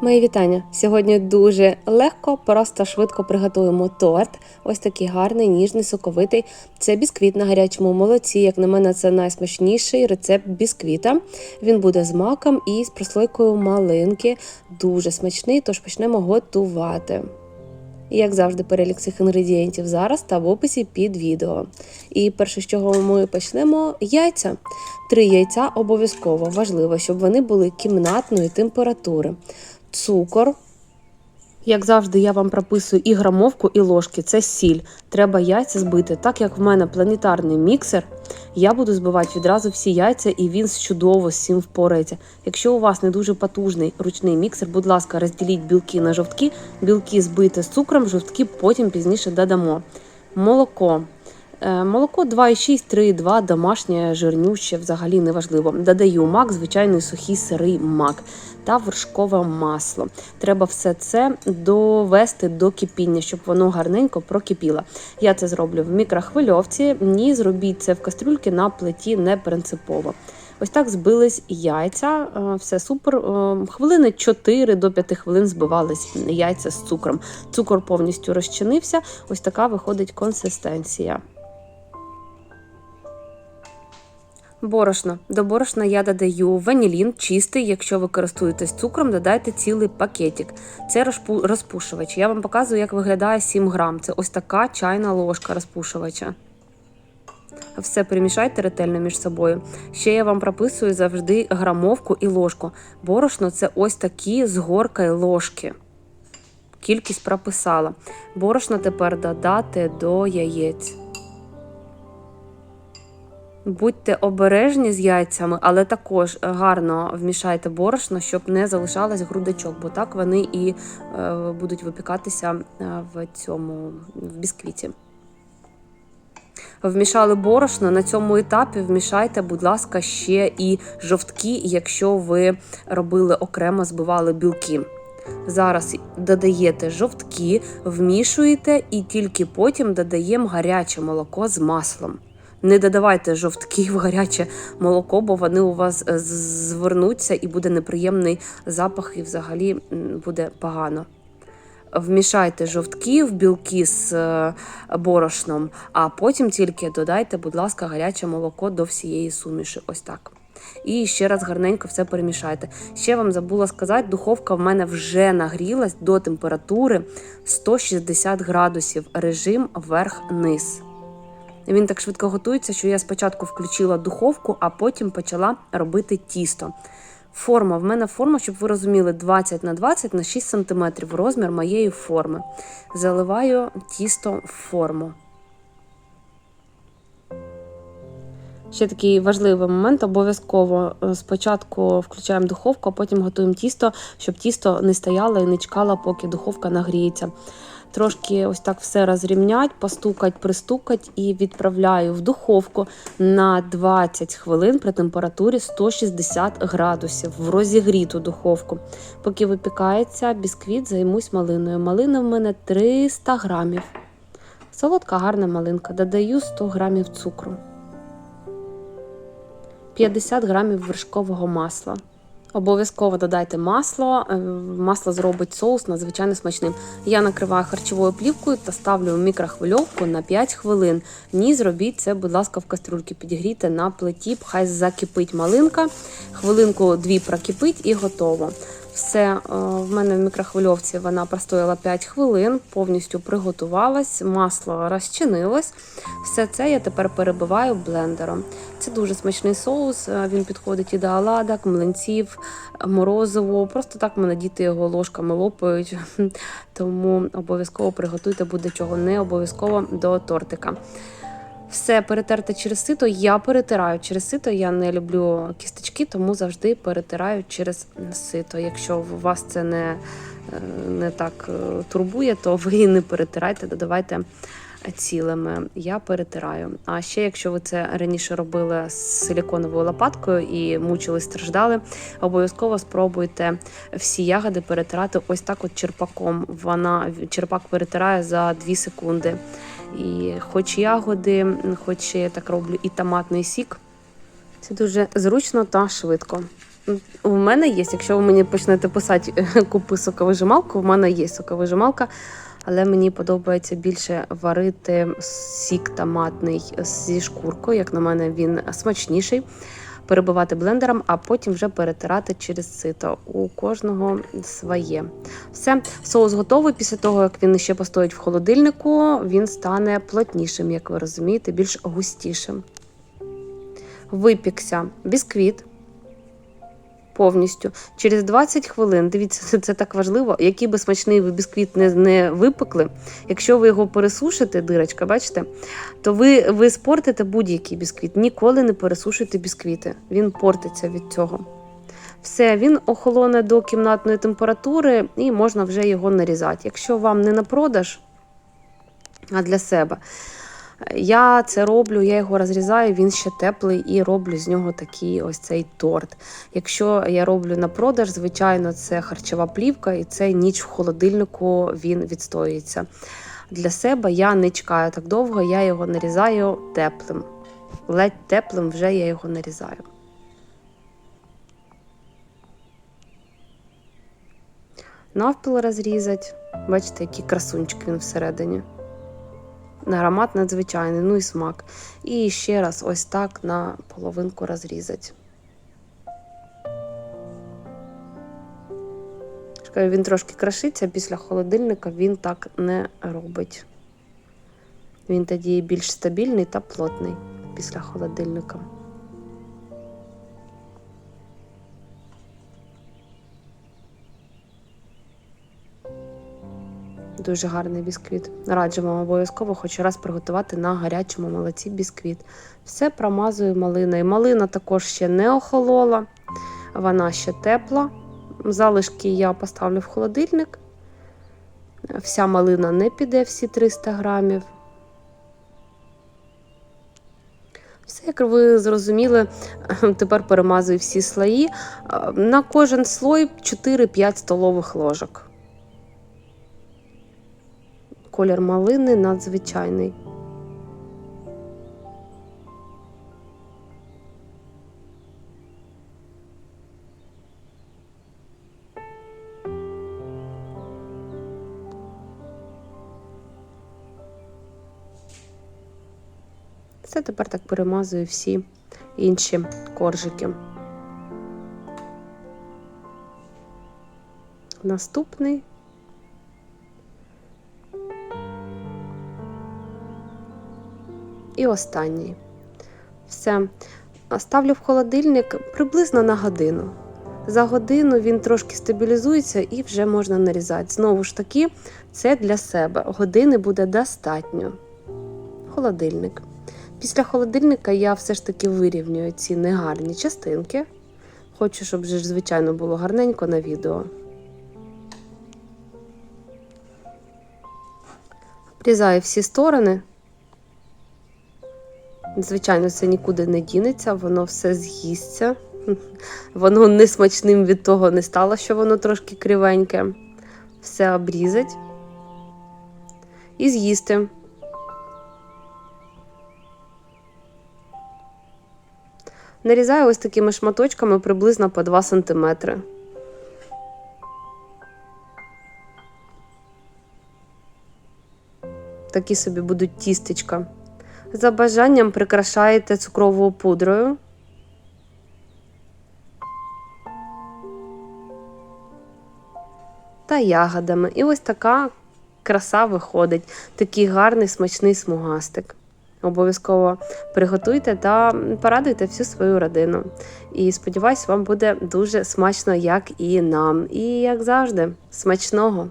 Мої вітання. Сьогодні дуже легко, просто швидко приготуємо торт. Ось такий гарний, ніжний, соковитий. Це бісквіт на гарячому молоці. Як на мене, це найсмачніший рецепт бісквіта. Він буде з маком і з прослойкою малинки. Дуже смачний, тож почнемо готувати. Як завжди, перелік цих інгредієнтів зараз та в описі під відео. І перше, з чого ми почнемо яйця. Три яйця обов'язково важливо, щоб вони були кімнатної температури. Цукор. Як завжди, я вам прописую і грамовку, і ложки. Це сіль. Треба яйця збити. Так як в мене планетарний міксер, я буду збивати відразу всі яйця, і він чудово з цим впорається. Якщо у вас не дуже потужний ручний міксер, будь ласка, розділіть білки на жовтки, білки збити з цукром, жовтки потім пізніше додамо. Молоко. Е, Молоко 2,6, 3,2, домашнє, жирнюще, взагалі неважливо. Додаю мак, звичайний сухий сирий мак та вершкове масло. Треба все це довести до кипіння, щоб воно гарненько прокипіло. Я це зроблю в мікрохвильовці. Ні, зробіть це в кастрюльці на плиті не принципово. Ось так збились яйця, е, все супер. Е, Хвилини 4 до 5 хвилин збивались яйця з цукром. Цукор повністю розчинився. Ось така виходить консистенція. Борошно. До борошна я додаю ванілін чистий. Якщо ви користуєтесь цукром, додайте цілий пакетик. Це розпушувач. Я вам показую, як виглядає 7 грам. Це ось така чайна ложка розпушувача. Все перемішайте ретельно між собою. Ще я вам прописую завжди грамовку і ложку. Борошно це ось такі з горкою ложки. Кількість прописала. Борошно тепер додати до яєць. Будьте обережні з яйцями, але також гарно вмішайте борошно, щоб не залишалось грудочок, бо так вони і е, будуть випікатися е, в цьому в бісквіті. Вмішали борошно. На цьому етапі вмішайте, будь ласка, ще і жовтки, якщо ви робили окремо, збивали білки. Зараз додаєте жовтки, вмішуєте і тільки потім додаємо гаряче молоко з маслом. Не додавайте жовтки в гаряче молоко, бо вони у вас е, звернуться і буде неприємний запах, і взагалі буде погано. Вмішайте жовтки в білки з е, борошном, а потім тільки додайте, будь ласка, гаряче молоко до всієї суміші. Ось так. І ще раз гарненько все перемішайте. Ще вам забула сказати, духовка в мене вже нагрілась до температури 160 градусів, режим вверх-низ. Він так швидко готується, що я спочатку включила духовку, а потім почала робити тісто. Форма. В мене форма, щоб ви розуміли, 20 на 20 на 6 см розмір моєї форми. Заливаю тісто в форму. Ще такий важливий момент. Обов'язково е, спочатку включаємо духовку, а потім готуємо тісто, щоб тісто не стояло і не чекало, поки духовка нагріється. Трошки ось так все розрівнять, постукать, пристукать і відправляю в духовку на 20 хвилин при температурі 160 градусів в розігріту духовку. Поки випікається бісквіт, займусь малиною. Малина в мене 300 грамів. Солодка гарна малинка. Додаю 100 грамів цукру. 50 грамів вершкового масла. Обов'язково додайте масло. е, Масло зробить соус надзвичайно смачним. Я накриваю харчовою плівкою та ставлю в мікрохвильовку на 5 хвилин. Ні, зробіть це, будь ласка, в кастрюльці підігрійте на плиті, хай закипить малинка. Хвилинку дві прокипить і готово. Все, е, в мене в мікрохвильовці вона простояла 5 хвилин, повністю приготувалась, масло розчинилось. Все це я тепер перебиваю блендером. Це дуже смачний соус. е, Він підходить і до оладок, млинців, морозиво. Просто так мене діти його ложками лопають. Тому обов'язково приготуйте буде чого, не обов'язково до тортика. Все перетерте через сито. Я перетираю через сито. Я не люблю кісточки, тому завжди перетираю через сито. Якщо вас це не, е, не так е, турбує, то ви не перетирайте, додавайте цілими. Я перетираю. А ще, якщо ви це раніше робили з силіконовою лопаткою і мучились, страждали, обов'язково спробуйте всі ягоди перетирати ось так, от черпаком. Вона черпак перетирає за 2 секунди. І хоч ягоди, хоч я так роблю і томатний сік. Це дуже зручно та швидко. У мене є, якщо ви мені почнете писати купи соковижималку, у мене є соковижималка, але мені подобається більше варити сік томатний зі шкуркою. Як на мене, він смачніший. Перебивати блендером, а потім вже перетирати через сито. У кожного своє. Все, соус готовий. Після того, як він ще постоїть в холодильнику, він стане плотнішим, як ви розумієте, більш густішим. Випікся бісквіт повністю. Через 20 хвилин, дивіться, це, так важливо, який би смачний ви бісквіт не, не випекли, якщо ви його пересушите, дирочка, бачите, то ви, ви спортите будь-який бісквіт. Ніколи не пересушуйте бісквіти. Він портиться від цього. Все, він охолоне до кімнатної температури і можна вже його нарізати. Якщо вам не на продаж, а для себе. Я це роблю, я його розрізаю, він ще теплий і роблю з нього такий ось цей торт. Якщо я роблю на продаж, звичайно, це харчова плівка, і цей ніч в холодильнику він відстоюється. Для себе я не чекаю так довго, я його нарізаю теплим. Ледь теплим вже я його нарізаю. Навпіл розрізати. Бачите, який красунчик він всередині. Аромат надзвичайний, ну і смак. І ще раз ось так на половинку розрізати. Він трошки крашиться, після холодильника він так не робить. Він тоді більш стабільний та плотний після холодильника. Дуже гарний бісквіт. Раджу вам обов'язково хоч раз приготувати на гарячому молоці бісквіт. Все промазую малиною. Малина також ще не охолола, вона ще тепла. Залишки я поставлю в холодильник. Вся малина не піде, всі 300 грамів. Все, як ви зрозуміли, тепер перемазую всі слої. На кожен слой 4-5 столових ложок. Колір малини надзвичайний. Це тепер так перемазую всі інші коржики. Наступний І останній. Все. Ставлю в холодильник приблизно на годину. За годину він трошки стабілізується і вже можна нарізати. Знову ж таки, це для себе. Години буде достатньо. Холодильник. Після холодильника я все ж таки вирівнюю ці негарні частинки. Хочу, щоб вже, звичайно, було гарненько на відео. Обрізаю всі сторони. Звичайно, це нікуди не дінеться, воно все з'їсться. Воно несмачним від того не стало, що воно трошки кривеньке. Все обрізать і з'їсти. Нарізаю ось такими шматочками приблизно по 2 см. Такі собі будуть тістечка. За бажанням прикрашаєте цукровою пудрою. Та ягодами. І ось така краса виходить. Такий гарний смачний смугастик. Обов'язково приготуйте та порадуйте всю свою родину. І сподіваюсь, вам буде дуже смачно, як і нам. І як завжди, смачного!